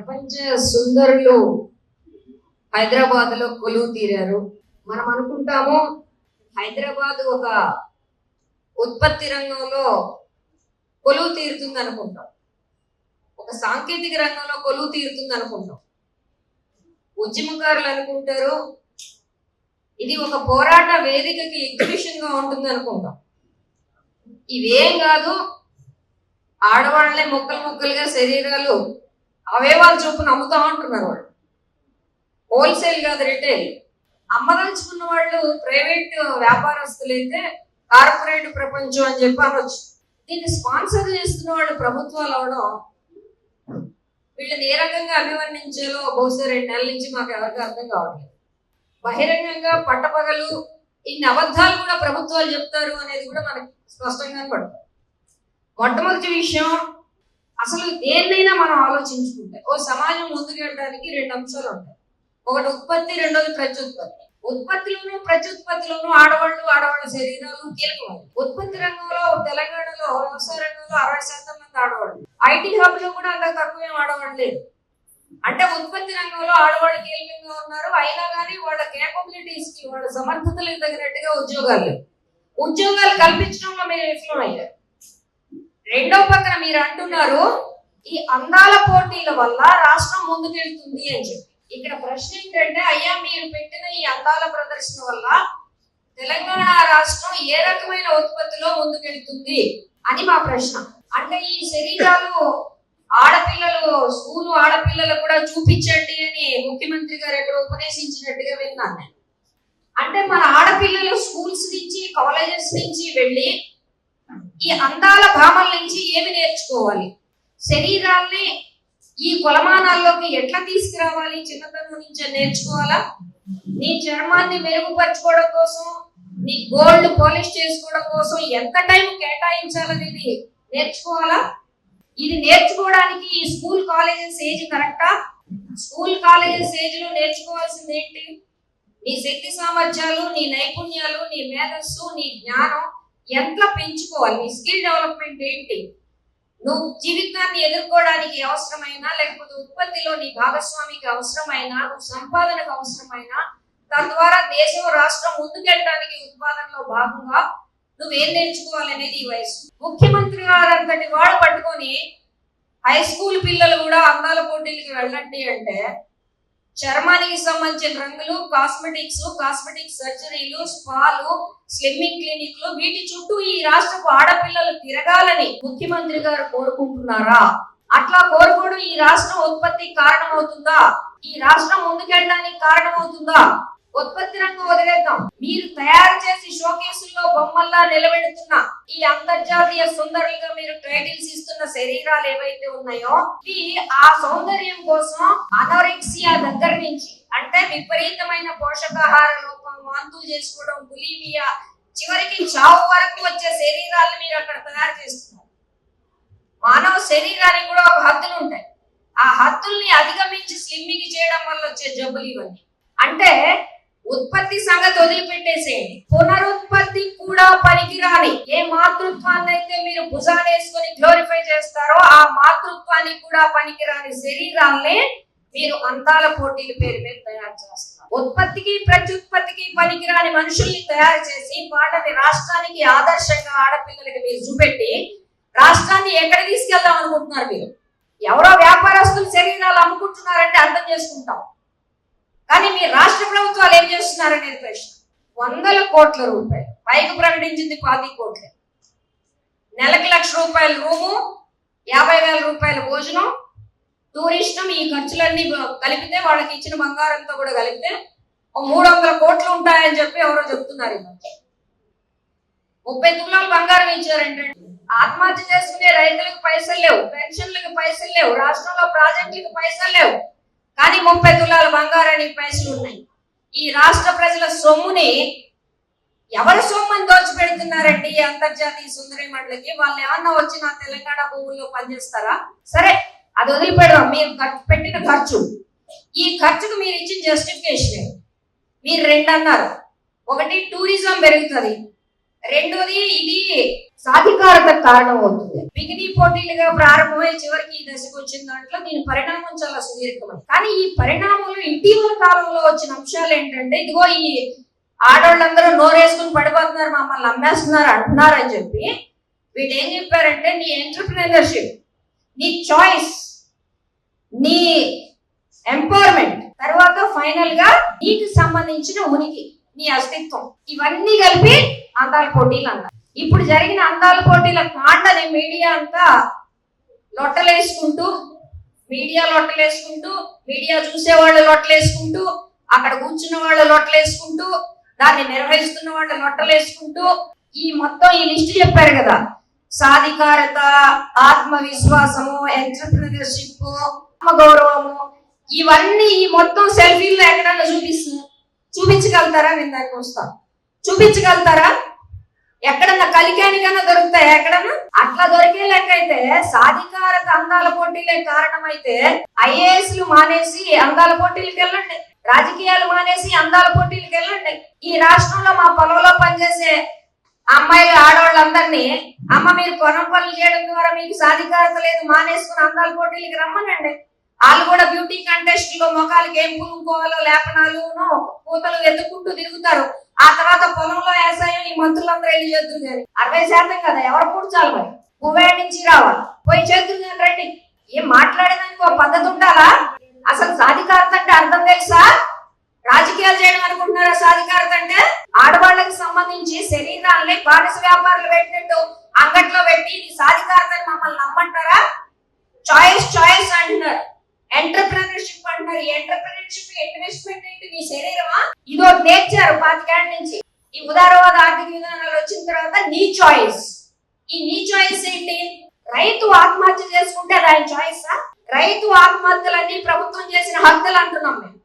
ప్రపంచ సుందరులు హైదరాబాద్లో కొలువు తీరారు. మనం అనుకుంటాము హైదరాబాద్ ఒక ఉత్పత్తి రంగంలో కొలువు తీరుతుంది అనుకుంటాం ఒక సాంకేతిక రంగంలో కొలువు తీరుతుంది అనుకుంటాం ఉద్యమకారులు అనుకుంటారు ఇది ఒక పోరాట వేదికకి ఎగ్జిబిషన్గా ఉంటుంది అనుకుంటాం ఇవేం కాదు ఆడవాళ్ళే ముక్కలు ముక్కలుగా శరీరాలు అవయవాల చొప్పున అమ్ముతా ఉంటున్నారు వాళ్ళు. హోల్సేల్ కాదు రిటైల్ అమ్మదలుచుకున్న వాళ్ళు ప్రైవేట్ వ్యాపారస్తులు అయితే కార్పొరేట్ ప్రపంచం అని చెప్పి అనొచ్చు. దీన్ని స్పాన్సర్ చేస్తున్న వాళ్ళు ప్రభుత్వాలు అవడం వీళ్ళని ఏ రకంగా అభివర్ణించాలో బహుశా రెండు నెలల నుంచి మాకు ఎవరికి అర్థం కావట్లేదు. బహిరంగంగా పట్టపగలు ఇన్ని అబద్ధాలు కూడా ప్రభుత్వాలు చెప్తారు అనేది కూడా మనకి స్పష్టంగా పడుతుంది మొట్టమొదటి విషయం అసలు దేన్నైనా మనం ఆలోచించుకుంటే ఓ సమాజం ముందుకు వెళ్ళడానికి రెండు అంశాలు ఉంటాయి. ఒకటి ఉత్పత్తి రెండోది ప్రత్యుత్పత్తి. ఉత్పత్తిలోను ప్రత్యుత్పత్తిలోను ఆడవాళ్ళు ఆడవాళ్ళ శరీరాలు కీలకం ఉత్పత్తి రంగంలో తెలంగాణలో వ్యవసాయ రంగంలో అరవై శాతం మంది ఆడవాళ్ళు. ఐటీ హబ్లో కూడా అంత తక్కువేం ఆడవాళ్ళు లేదు అంటే ఉత్పత్తి రంగంలో ఆడవాళ్ళు కీలకంగా ఉన్నారు. అయినా కానీ వాళ్ళ కేపబిలిటీస్కి వాళ్ళ సమర్థతలకు తగినట్టుగా ఉద్యోగాలు లేవు. ఉద్యోగాలు కల్పించడంలో మీరు విఫలం అయ్యారు రెండో పక్కన మీరు అంటున్నారు ఈ అందాల పోటీల వల్ల రాష్ట్రం ముందుకెళ్తుంది అని చెప్పి. ఇక్కడ ప్రశ్న ఏంటంటే అయ్యా మీరు పెట్టిన ఈ అందాల ప్రదర్శన వల్ల తెలంగాణ రాష్ట్రం ఏ రకమైన ఉత్పత్తిలో ముందుకెళ్తుంది అని మా ప్రశ్న. అంటే ఈ శరీరాలు ఆడపిల్లలు స్కూలు ఆడపిల్లలు కూడా చూపించండి అని ముఖ్యమంత్రి గారు ఎక్కడ ఉపదేశించినట్టుగా విన్నాను అంటే మన ఆడపిల్లలు స్కూల్స్ నుంచి కాలేజెస్ నుంచి వెళ్ళి ఈ అందాల భామల నుంచి ఏమి నేర్చుకోవాలి? శరీరాల్ని ఈ కొలమానాల్లోకి ఎట్లా తీసుకురావాలి? చిన్నతనం నుంచి నేర్చుకోవాలా? నీ చర్మాన్ని మెరుగుపరచుకోవడం కోసం నీ గోల్డ్ పాలిష్ చేసుకోవడం కోసం ఎంత టైం కేటాయించాలనేది నేర్చుకోవాలా? ఇది నేర్చుకోవడానికి ఈ స్కూల్ కాలేజెస్ ఏజ్ కరెక్టా? స్కూల్ కాలేజెస్ ఏజ్లో నేర్చుకోవాల్సింది ఏంటి నీ శక్తి సామర్థ్యాలు నీ నైపుణ్యాలు నీ మేధస్సు నీ జ్ఞానం ఎంత పెంచుకోవాలి? నీ స్కిల్ డెవలప్మెంట్ ఏంటి? నువ్వు జీవితాన్ని ఎదుర్కోవడానికి అవసరమైన లేకపోతే ఉత్పత్తిలో నీ భాగస్వామికి అవసరమైన నువ్వు సంపాదనకు అవసరమైన తద్వారా దేశం రాష్ట్రం ముందుకెళ్ళడానికి ఉత్పాదనలో భాగంగా నువ్వేం నేర్చుకోవాలి అనేది ఈ వయసు. ముఖ్యమంత్రి గారు అంతటి వాడు పట్టుకొని హై స్కూల్ పిల్లలు కూడా అందాల పోటీలకి వెళ్ళండి అంటే చర్మానికి సంబంధించిన రంగులు కాస్మెటిక్స్ కాస్మెటిక్ సర్జరీలు స్పాలు స్లిమ్మింగ్ క్లినిక్లు వీటి చుట్టూ ఈ రాష్ట్రపు ఆడపిల్లలు తిరగాలని ముఖ్యమంత్రి గారు కోరుకుంటున్నారా? అట్లా కోరుకోవడం ఈ రాష్ట్రం ఉత్పత్తికి కారణమవుతుందా? ఈ రాష్ట్రం ముందుకెళ్ళడానికి కారణమవుతుందా? ఉత్పత్తి రంగం వదిలేద్దాం. మీరు తయారు చేసి షోకేసుల్లో బొమ్మల్లా నిలబెడుతున్న ఈ అంతర్జాతీయ సుందరులుగా మీరు టైటిల్స్ ఇస్తున్న శరీరాలు ఏవైతే ఉన్నాయో ఇవి ఆ సౌందర్యం కోసం అనోరెక్సియా దగ్గర నుంచి అంటే విపరీతమైన పోషకాహార లోపం వాంతు చేసుకోవడం బులిమియా చివరికి చావు వరకు వచ్చే శరీరాలను మీరు అక్కడ తయారు చేస్తున్నారు. మానవ శరీరానికి కూడా ఒక హద్దులు ఉంటాయి. ఆ హద్దుల్ని అధిగమించి స్లిమ్మింగ్ చేయడం వల్ల వచ్చే జబ్బులు ఇవన్నీ. అంటే ఉత్పత్తి సంగతి వదిలిపెట్టేసేయండి. పునరుత్పత్తి కూడా పనికిరాని ఏ మాతృత్వాన్ని అయితే మీరు భుజానేసుకొని గ్లోరిఫై చేస్తారో ఆ మాతృత్వానికి కూడా పనికిరాని శరీరాలనే మీరు అందాల పోటీల పేరు మీద తయారు చేస్తారు. ఉత్పత్తికి ప్రత్యుత్పత్తికి పనికిరాని మనుషుల్ని తయారు చేసి వాళ్ళని రాష్ట్రానికి ఆదర్శంగా ఆడపిల్లలకి మీరు చూపెట్టి రాష్ట్రాన్ని ఎక్కడ తీసుకెళ్దాం అనుకుంటున్నారు మీరు? ఎవరో వ్యాపారస్తులు శరీరాలు అమ్ముకుంటున్నారంటే అర్థం చేసుకుంటాం. కానీ మీ రాష్ట్ర ప్రభుత్వాలు ఏం చేస్తున్నారనేది ప్రశ్న. వందల కోట్ల రూపాయలు. పైకి ప్రకటించింది పాతి కోట్లే. నెలకు లక్ష రూపాయల రూము యాభై వేల రూపాయల భోజనం టూరిస్టు ఈ ఖర్చులన్నీ కలిపితే వాళ్ళకి ఇచ్చిన బంగారంతో కూడా కలిపితే ఓ మూడు వందల కోట్లు ఉంటాయని చెప్పి ఎవరో చెప్తున్నారు ఈ ముప్పై తులాలు బంగారం ఇచ్చారంటే ఆత్మహత్య చేసుకునే రైతులకు పైసలు లేవు పెన్షన్లకు పైసలు లేవు రాష్ట్రంలో ప్రాజెక్టులకు పైసలు లేవు. కానీ ముప్పై తులాల బంగారానికి పైసలు ఉన్నాయి. ఈ రాష్ట్ర ప్రజల సొమ్ముని ఎవరి సొమ్మని దోచిపెడుతున్నారండి అంతర్జాతీయ సుందరి మండలికి? వాళ్ళు ఏమన్నా వచ్చి నా తెలంగాణ భూముల్లో పనిచేస్తారా? సరే అది వదిలిపెడదాం. మీరు పెట్టిన ఖర్చు. ఈ ఖర్చుకు మీరు ఇచ్చిన జస్టిఫికేషన్ మీరు రెండు అన్నారు ఒకటి టూరిజం పెరుగుతుంది. రెండోది ఇది సాధికారత కారణం అవుతుంది. మిగిలి పోటీలుగా ప్రారంభమై చివరికి ఈ దశకు వచ్చిన దాంట్లో దీని పరిణామం చాలా సుదీర్ఘమైంది. కానీ ఈ పరిణామంలో ఇటీవల కాలంలో వచ్చిన అంశాలు ఏంటంటే ఇదిగో ఈ ఆడవాళ్ళందరూ నోరేసుకుని పడిపోతున్నారు మమ్మల్ని అమ్మేస్తున్నారు అంటున్నారు అని చెప్పి వీళ్ళు ఏం చెప్పారంటే నీ ఎంటర్ప్రినర్షిప్ నీ చాయిస్ నీ ఎంపవర్మెంట్ తర్వాత ఫైనల్గా నీకు సంబంధించిన ఉనికి నీ అస్తిత్వం ఇవన్నీ కలిపి అందాల పోటీలు అంటారు ఇప్పుడు జరిగిన అందాల పోటీల కాండని మీడియా అంతా లొట్టలేసుకుంటూ మీడియా లొట్టలేసుకుంటూ మీడియా చూసే వాళ్ళు లొట్టలేసుకుంటూ అక్కడ కూర్చున్న వాళ్ళు లొట్టలేసుకుంటూ దాన్ని నిర్వహిస్తున్న వాళ్ళు లొట్టలేసుకుంటూ ఈ మొత్తం ఈ లిస్ట్ చెప్పారు కదా. సాధికారత ఆత్మవిశ్వాసము ఎంటర్ప్రినర్షిప్ ఆత్మగౌరవము ఇవన్నీ ఈ మొత్తం సెల్ఫీల్లో ఎక్కడన్నా చూపిస్తుంది చూపించగలుగుతారా? నేను దానికి వస్తాను చూపించగలుగుతారా? ఎక్కడన్నా కలికానికన్నా దొరుకుతాయి ఎక్కడన్నా? అట్లా దొరికే లెక్క అయితే సాధికారత అందాల పోటీలే కారణమైతే ఐఏఎస్లు మానేసి అందాల పోటీలకు వెళ్ళండి రాజకీయాలు మానేసి అందాల పోటీలకు వెళ్ళండి ఈ రాష్ట్రంలో మా పొలంలో పనిచేసే అమ్మాయిలు ఆడవాళ్ళందరినీ అమ్మ మీరు పొలం పనులు చేయడం ద్వారా మీకు సాధికారత లేదు మానేసుకుని అందాల పోటీలకి రమ్మనండి. వాళ్ళు కూడా బ్యూటీ కంటెస్ట్లో మొఖాలకి ఏం పులుకోవాలో లేపనాలు పూతలు వెతుక్కుంటూ తిరుగుతారు. ఆ తర్వాత పొలంలో వ్యవసాయం ఈ మంత్రులందరూ వెళ్ళి చేతులు గారు అరవై శాతం కదా ఎవరు కూర్చాలి మరి? కువైట్ నుంచి రావాలి. పోయి చేతులు గారు రండి. ఏం మాట్లాడేదానికి ఒక పద్ధతి ఉండాలా? అసలు సాధికారత అంటే అర్థం తెలుసా? రాజకీయాలు చేయడం అనుకుంటున్నారా సాధికారత అంటే? ఆడవాళ్ళకి సంబంధించి శరీరాన్ని బానిస వ్యాపారులు పెట్టినట్టు అంగట్లో పెట్టి ఇది సాధికారత మమ్మల్ని నమ్మంటారా? చాయిస్ చాయిస్ అంటున్నారు. ఎంటర్ప్రినర్షిప్ అంటున్నారు. ఎంటర్ప్రినర్షిప్ ఇన్వెస్ట్మెంట్ ఏంటి? నీ శరీరమా? ఇదో నేర్చారు పాతికేళ్ళ నుంచి. ఈ ఉదారవాద ఆర్థిక విధానాలు వచ్చిన తర్వాత నీ చాయిస్ ఈ నీ చాయిస్ ఏంటి? రైతు ఆత్మహత్య చేసుకుంటే అది ఆయన చాయిస్ రైతు ఆత్మహత్యలన్నీ ప్రభుత్వం చేసిన హత్యలు అంటున్నాం మేము.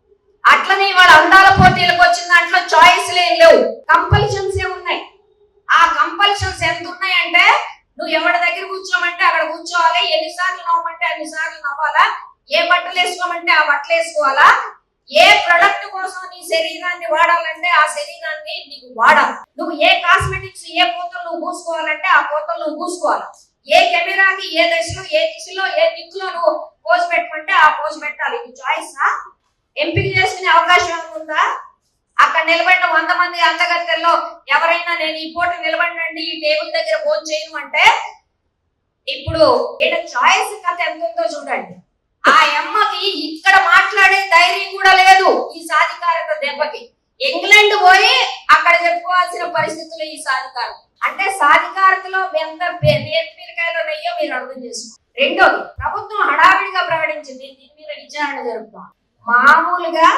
అట్లనే ఇవాళ అందాల పోటీలకు వచ్చిన దాంట్లో చాయిస్ లేవు. కంపల్షన్స్ ఏ ఉన్నాయి. ఆ కంపల్షన్స్ ఎంత ఉన్నాయంటే నువ్వు ఎవరి దగ్గర కూర్చోమంటే అక్కడ కూర్చోవాలి. ఎన్నిసార్లు నవ్వమంటే అన్నిసార్లు నవ్వాలా? ఏ బట్టలు వేసుకోమంటే ఆ బట్టలు వేసుకోవాలా? ఏ ప్రొడక్ట్ కోసం నీ శరీరాన్ని వాడాలంటే ఆ శరీరాన్ని నీకు వాడాలి. నువ్వు ఏ కాస్మెటిక్స్ ఏ పూతలు నువ్వు పూసుకోవాలంటే ఆ పూతలు నువ్వు పూసుకోవాలి. ఏ కెమెరాకి ఏ దశలో ఏ దిశలో ఏ దిక్కులో నువ్వు పోజ్ పెట్టమంటే ఆ పోజ్ పెట్టాలి. ఇది చాయిస్ ఎంపిక చేసుకునే అవకాశం ఉందా? అక్కడ నిలబడిన వంద మంది అందగత్తెల్లో ఎవరైనా నేను ఈ పూట నిలబడినండి ఈ టేబుల్ దగ్గర ఫోన్ చేయను అంటే ఇప్పుడు ఇక్కడ చాయిస్ కథ ఎంత ఉందో చూడండి. ఆ అమ్మకి ఇక్కడ మాట్లాడే ధైర్యం కూడా లేదు ఈ సాధికారత దెబ్బకి. ఇంగ్లాండ్ పోయి అక్కడ చెప్పుకోవాల్సిన పరిస్థితులు ఈ సాధికారత. అంటే సాధికారతలో ఎంత నేర్పిరకాయలో నెయ్యో మీరు అర్థం చేసుకో రెండోది ప్రభుత్వం హడావిడిగా ప్రకటించింది. దీని మీద విచారణ జరుపుతాం మామూలుగా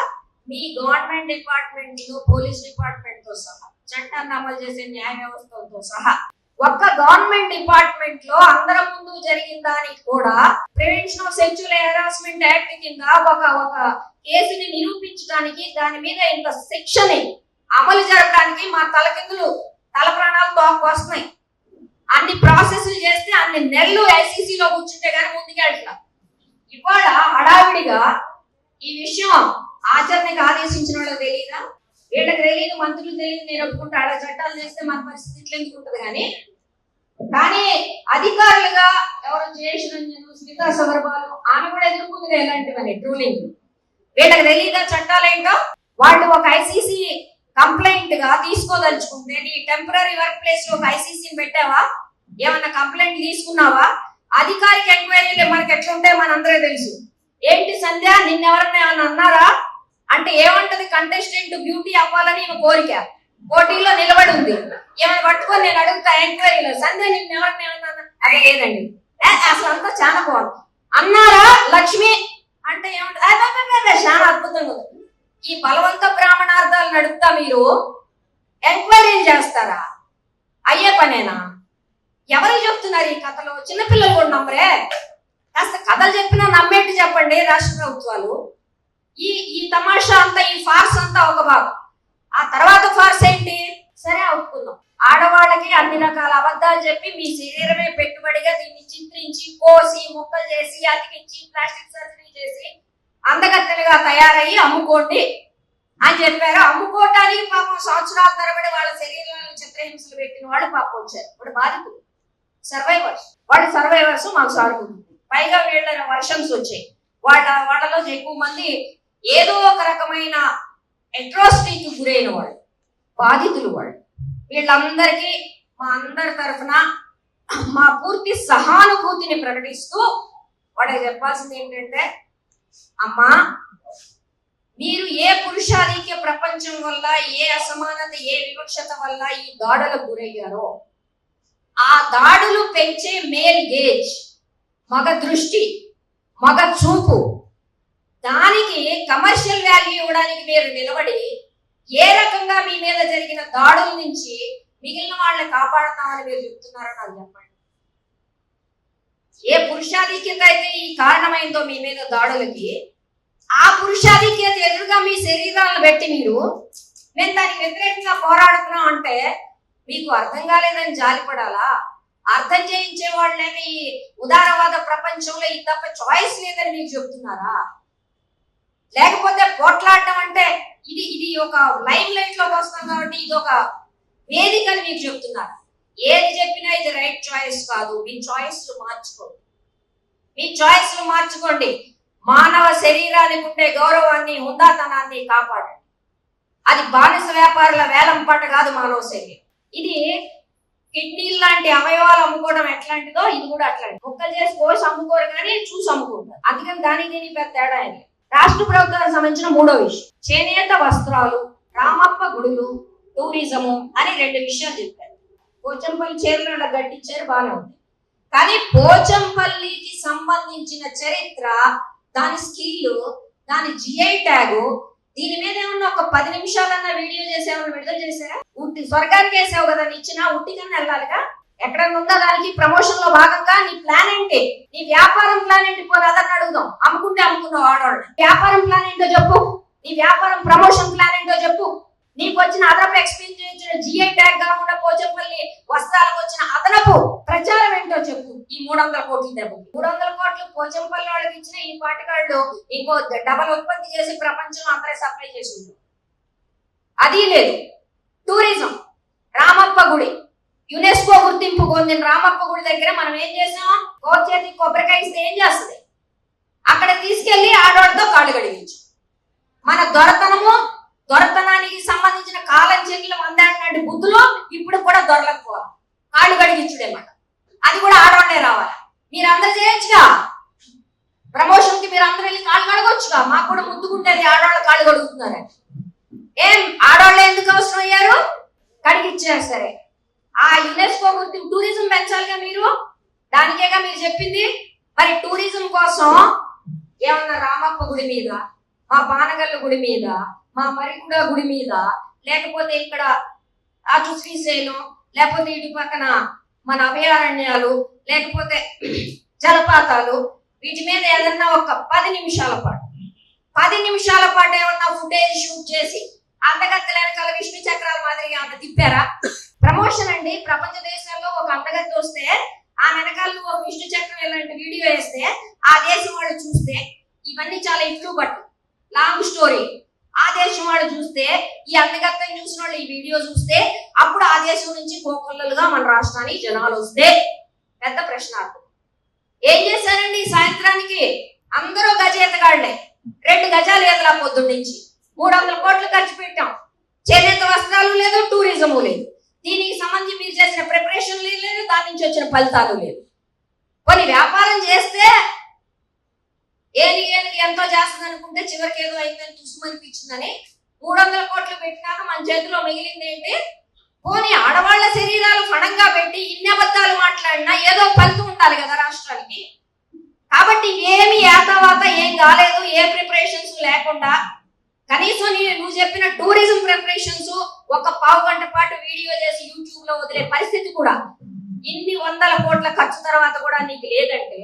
మీ గవర్నమెంట్ డిపార్ట్మెంట్లో పోలీస్ డిపార్ట్మెంట్తో సహా చట్టాన్ని అమలు చేసే న్యాయ వ్యవస్థతో సహా ఒక్క గవర్నమెంట్ డిపార్ట్మెంట్లో అందరం ముందు జరిగిన దానికి కూడా prevention of sexual harassment act కింద ఒక ఒక కేసుని నిరూపించడానికి దాని మీద ఇంత శిక్షని అమలు జరగడానికి మా తలకిందులు తల ప్రాణాలు తోకొస్తున్నాయి అన్ని ప్రాసెస్లు చేస్తే అన్ని నెలలు ఐసీసీలో కూర్చుంటే కానీ ముందుకెళ్ళట్లా ఇవాళ హడావిడిగా ఈ విషయం ఆచరణకి ఆదేశించిన వాళ్ళకి తెలియదా వీళ్ళకి తెలియదు మంత్రులు తెలియదు నేను ఒప్పుకుంటే ఆడ చట్టాలు చేస్తే మన పరిస్థితి ఇట్లా ఎందుకు ఉంటుంది కానీ కానీ అధికారులుగా ఎవరు జయేష్ రంజన్ స్మితా సందర్భాలు ఆమె కూడా ఎదుర్కొంది ఇలాంటివని ట్రూలింగ్ వీళ్ళకి తెలియదా చట్టాలు ఏంటో? వాళ్ళు ఒక ఐసీసీ కంప్లైంట్గా తీసుకోదలుచుకుంటే నీ టెంపరీ వర్క్ ప్లేస్లో ఒక ఐసీసీని పెట్టావా? ఏమన్నా కంప్లైంట్ తీసుకున్నావా? అధికారిక ఎంక్వైరీలు మనకి ఎట్లుంటే మనందరూ తెలుసు. ఏంటి సంధ్య నిన్నెవరన్నా ఏమన్నా అన్నారా? అంటే ఏమంటది? కంటెస్టెంట్ బ్యూటీ అవ్వాలని ఈమె కోరిక. పోటీలో నిలబడి ఉంది ఏమైనా పట్టుకొని నేను అడుగుతా ఎంక్వైరీలో సంధ్య నేను ఎవరిని ఏమన్నా అదే లేదండి అసలు అంతా చాలా బాగుంది. అన్నారా లక్ష్మి? అంటే ఏమంటది చాలా అద్భుతంగా ఉంది. ఈ బలవంత బ్రాహ్మణార్థాలు నడుపుతా మీరు? ఎంక్వైరీలు చేస్తారా? అయ్యే పనేనా? ఎవరికి చెప్తున్నారు ఈ కథలో? చిన్నపిల్లలు కూడా నమ్మరే. కాస్త కథలు చెప్పినా నమ్మేట్టు చెప్పండి రాష్ట్ర ప్రభుత్వాలు. ఈ ఈ తమాషా అంతా ఈ ఫార్స్ అంతా ఒక భాగం. ఆ తర్వాత ఫార్స్ ఏంటి? సరే ఒప్పుకుందాం ఆడవాళ్ళకి అన్ని రకాల అబద్ధాలు చెప్పి మీ శరీరమే పెట్టుబడిగా దీన్ని చిత్రించి కోసి ముక్కలు చేసి అతికించి ప్లాస్టిక్ సర్జరీ చేసి అందగత్తెలుగా తయారయ్యి అమ్ముకోండి అని చెప్పారు. అమ్ముకోవటానికి పాపం సంవత్సరాల తరబడి వాళ్ళ శరీరాలను చిత్రహింసలు పెట్టిన వాళ్ళు పాపం వచ్చారు. ఇప్పుడు బాధితులు. సర్వైవర్స్ వాళ్ళు సర్వైవర్స్ మాకు సాగుతుంది పైగా వీళ్ళ వర్షన్స్ వచ్చాయి. వాళ్ళ వాళ్ళలో ఎక్కువ మంది ఏదో ఒక రకమైన అట్రాసిటీకి గురైన వాళ్ళు బాధితులు వాళ్ళు వీళ్ళందరికీ మా అందరి తరఫున మా పూర్తి సహానుభూతిని ప్రకటిస్తూ వాళ్ళకి చెప్పాల్సింది ఏంటంటే అమ్మా మీరు ఏ పురుషాధిక్య ప్రపంచం వల్ల ఏ అసమానత ఏ వివక్షత వల్ల ఈ దాడులకు గురయ్యారో ఆ దాడులు పెంచే మేల్ గేజ్ మగ దృష్టి మగ చూపు దానికి కమర్షియల్ వాల్యూ ఇవ్వడానికి మీరు నిలబడి ఏ రకంగా మీ మీద జరిగిన దాడుల నుంచి మిగిలిన వాళ్ళని కాపాడుతామని మీరు చెప్తున్నారో నాకు చెప్పండి. ఏ పురుషాధిక్యత అయితే ఈ కారణమైందో మీ మీద దాడులకి ఆ పురుషాధిక్యత ఎదురుగా మీ శరీరాలను పెట్టి మీరు మేము దానికి వ్యతిరేకంగా పోరాడుతున్నాం అంటే మీకు అర్థం కాలేదని జాలిపడాలా అర్థం చేయించే వాళ్ళేమి ఈ ఉదారవాద ప్రపంచంలో ఇది తప్ప చాయిస్ లేదని మీకు చెప్తున్నారా? లేకపోతే పోట్లాడటం అంటే ఇది ఇది ఒక లైమ్ లైట్లోకి వస్తాం కాబట్టి ఇది ఒక వేదిక అని మీకు చెప్తున్నారు ఏది చెప్పినా ఇది రైట్ చాయిస్ కాదు. మీ చాయిస్లు మార్చుకోండి. మీ చాయిస్లు మార్చుకోండి. మానవ శరీరానికి ఉండే గౌరవాన్ని హుందాతనాన్ని కాపాడండి. అది బానిస వ్యాపారుల వేలం పాట కాదు మానవ శరీరం. ఇది కిడ్నీలు లాంటి అవయవాలు అమ్ముకోవడం ఎట్లాంటిదో ఇది కూడా అట్లాంటి ముక్కలు చేసి కోసి అమ్ముకోరు కానీ చూసి అమ్ముకుంటారు. అందుకని దానికి దీనికి పెద్ద తేడా ఏం రాష్ట్ర ప్రభుత్వానికి సంబంధించిన మూడో విషయం. చేనేత వస్త్రాలు రామప్ప గుడులు టూరిజము అని రెండు విషయాలు చెప్పారు. పోచంపల్లి చీరలు గట్టించారు బాగానే ఉంది. కానీ పోచంపల్లికి సంబంధించిన చరిత్ర దాని స్కిల్ దాని జిఐ ట్యాగ్ దీని మీద ఏమన్నా ఒక పది నిమిషాలన్నా వీడియో చేసేవాళ్ళు విడుదల చేశారా? ఉట్టి స్వర్గానికి వేసావు కదా ఇచ్చినా ఇచ్చిన ఉట్టి కన్నా వెళ్ళాలిగా? ఎక్కడన్నా ఉందా దానికి ప్రమోషన్లో భాగంగా నీ ప్లాన్ ఏంటి? నీ వ్యాపారం ప్లాన్ ఏంటి? పోరాదని అడుగుదాం. అమ్ముకుంటే అమ్ముకున్నావు ఆడవాళ్ళు. వ్యాపారం ప్లాన్ ఏంటో చెప్పు. నీ వ్యాపారం ప్రమోషన్ ప్లాన్ ఏంటో చెప్పు. నీకు వచ్చిన అదనపు ఎక్స్పీరియన్స్ జిఐ ట్యాగ్ కాకుండా పోచంపల్లి వస్త్రాలకు వచ్చిన అదనపు ప్రచారం ఏంటో చెప్పు. ఈ మూడు వందల కోట్ల డబ్బు మూడు వందల కోట్లు పోచంపల్లి వాళ్ళకి ఇచ్చిన ఈ పాటగాళ్ళు ఇంకో డబల్ ఉత్పత్తి చేసి ప్రపంచంలో అందరే సప్లై చేసి అది లేదు. టూరిజం రామప్ప గుడి. యునెస్కో గుర్తింపు పొందిన రామప్ప గుడి దగ్గర మనం ఏం చేసాం? గోచేతి కొబ్బరికాయ ఇస్తే ఏం చేస్తుంది? అక్కడ తీసుకెళ్ళి ఆడవాడితో కాళ్ళు కడిగించు. మన దొరతనము దొరతనానికి సంబంధించిన కాలం చెట్లు వందాడినట్టు బుద్ధులు ఇప్పుడు కూడా దొరలకపోవాలి కాళ్ళు కడిగించుడేమాట అది కూడా ఆడవాడే రావాలి. మీరందరూ చేయొచ్చుగా? ప్రమోషన్కి మీరు అందరూ వెళ్ళి కాళ్ళు కడగొచ్చుగా? మాకు కూడా ముద్దుకుంటేది ఆడవాళ్ళు కాళ్ళు కడుగుతున్నారని. ఏం? ఆడవాళ్ళు ఎందుకు అవసరం అయ్యారు? కడిగిచ్చారు సరే ఆ యునెస్కో గుర్తింపు టూరిజం పెంచాలిగా మీరు? దానికేగా మీరు చెప్పింది? మరి టూరిజం కోసం ఏమన్నా రామప్ప గుడి మీద మా పానగల్ల గుడి మీద మా మరిగూడ గుడి మీద లేకపోతే ఇక్కడ అటు శ్రీశైలం లేకపోతే ఇటు పక్కన మన అభయారణ్యాలు లేకపోతే జలపాతాలు వీటి మీద ఏదన్నా ఒక పది నిమిషాల పాటు పది నిమిషాల పాటు ఏమన్నా ఫుటేజ్ షూట్ చేసి అందగత్తెల కల విష్ణు చక్రాల మాదిరిగా అంత తిప్పారా? ప్రమోషన్ అండి. ప్రపంచ దేశాల్లో ఒక అందగత్తి వస్తే ఆ వెనకాల నువ్వు ఒక విష్ణు చక్రం ఇలాంటి వీడియో వేస్తే ఆ దేశం వాళ్ళు చూస్తే ఇవన్నీ చాలా ఇట్లు బట్ లాంగ్ స్టోరీ ఆ దేశం వాళ్ళు చూస్తే ఈ అందగత్తని చూసిన వాళ్ళు ఈ వీడియో చూస్తే అప్పుడు ఆ దేశం నుంచి కోకొల్లలుగా మన రాష్ట్రానికి జనాలు వస్తే పెద్ద ప్రశ్నార్థం. ఏం చేశారండి ఈ సాయంత్రానికి? అందరూ గజేతగాళ్ళే రెండు గజాలు ఎదలా పొద్దున్నుంచి. మూడు వందల కోట్లు ఖర్చు పెట్టాం. చేనేత వస్త్రాలు లేదు టూరిజము లేదు. దీనికి సంబంధించి మీరు చేసిన ప్రిపరేషన్ లేదు దాని నుంచి వచ్చిన ఫలితాలు లేదు కొన్ని వ్యాపారం చేస్తే ఏది ఏది ఎంతో చేస్తుంది అనుకుంటే చివరికి ఏదో అయిందని తుసుమనిపించిందని మూడు వందల కోట్లు పెట్టినాక మన చేతిలో మిగిలింది ఏంటి పోనీ ఆడవాళ్ళ శరీరాలు ఫణంగా పెట్టి ఇన్ని అబద్ధాలు మాట్లాడినా ఏదో ఫలితం ఉండాలి కదా రాష్ట్రానికి. కాబట్టి ఏమి ఏతావాత ఏం కాలేదు ఏ ప్రిపరేషన్స్ లేకుండా కనీసం నువ్వు చెప్పిన టూరిజం ప్రిపరేషన్స్ ఒక పావు గంట పాటు వీడియో చేసి యూట్యూబ్లో వదిలే పరిస్థితి కూడా ఇన్ని వందల కోట్ల ఖర్చు తర్వాత కూడా నీకు లేదంటే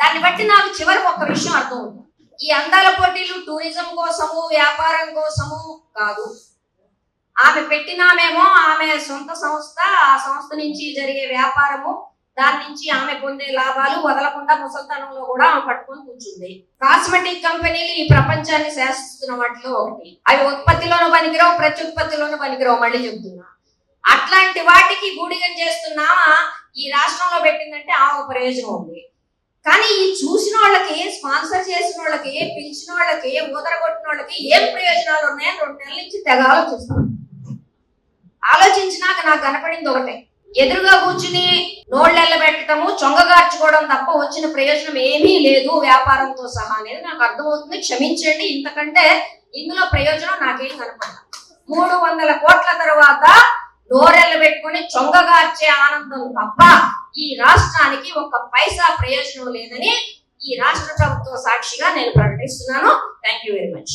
దాన్ని బట్టి నాకు చివరికి ఒక విషయం అర్థం అవుతుంది ఈ అందాల పోటీలు టూరిజం కోసము వ్యాపారం కోసము కాదు. ఆమె పెట్టినామేమో ఆమె సొంత సంస్థ ఆ సంస్థ నుంచి జరిగే వ్యాపారము దాని నుంచి ఆమె పొందే లాభాలు వదలకుండా ముసల్తనంలో కూడా ఆమె పట్టుకొని కూర్చుంది. కాస్మెటిక్ కంపెనీలు ఈ ప్రపంచాన్ని శాసిస్తున్న వాటిలో ఒకటి. అవి ఉత్పత్తిలోనూ పనికిరావు ప్రత్యుత్పత్తిలోనూ పనికిరావు మళ్ళీ చెబుతున్నా అట్లాంటి వాటికి బూడిగం చేస్తున్నామా ఈ రాష్ట్రంలో పెట్టిందంటే ఆ ఒక ప్రయోజనం ఉంది. కానీ ఈ చూసిన వాళ్ళకి స్పాన్సర్ చేసిన వాళ్ళకి పిలిచిన వాళ్ళకి ఊదరగొట్టిన వాళ్ళకి ఏం ప్రయోజనాలు ఉన్నాయని రెండు నెలల నుంచి తెగ ఆలోచిస్తాను ఆలోచించినాక నాకు కనపడింది ఒకటే. ఎదురుగా కూర్చుని నోళ్ళెల్ల పెట్టడము చొంగగార్చుకోవడం తప్ప వచ్చిన ప్రయోజనం ఏమీ లేదు వ్యాపారంతో సహా అనేది నాకు అర్థమవుతుంది. క్షమించండి ఇంతకంటే ఇందులో ప్రయోజనం నాకేం కనపడదు. మూడు వందల కోట్ల తర్వాత నోరెళ్ళ పెట్టుకుని చొంగగార్చే ఆనందం తప్ప ఈ రాష్ట్రానికి ఒక పైసా ప్రయోజనం లేదని ఈ రాష్ట్ర ప్రభుత్వ సాక్షిగా నేను ప్రకటిస్తున్నాను. Thank you very much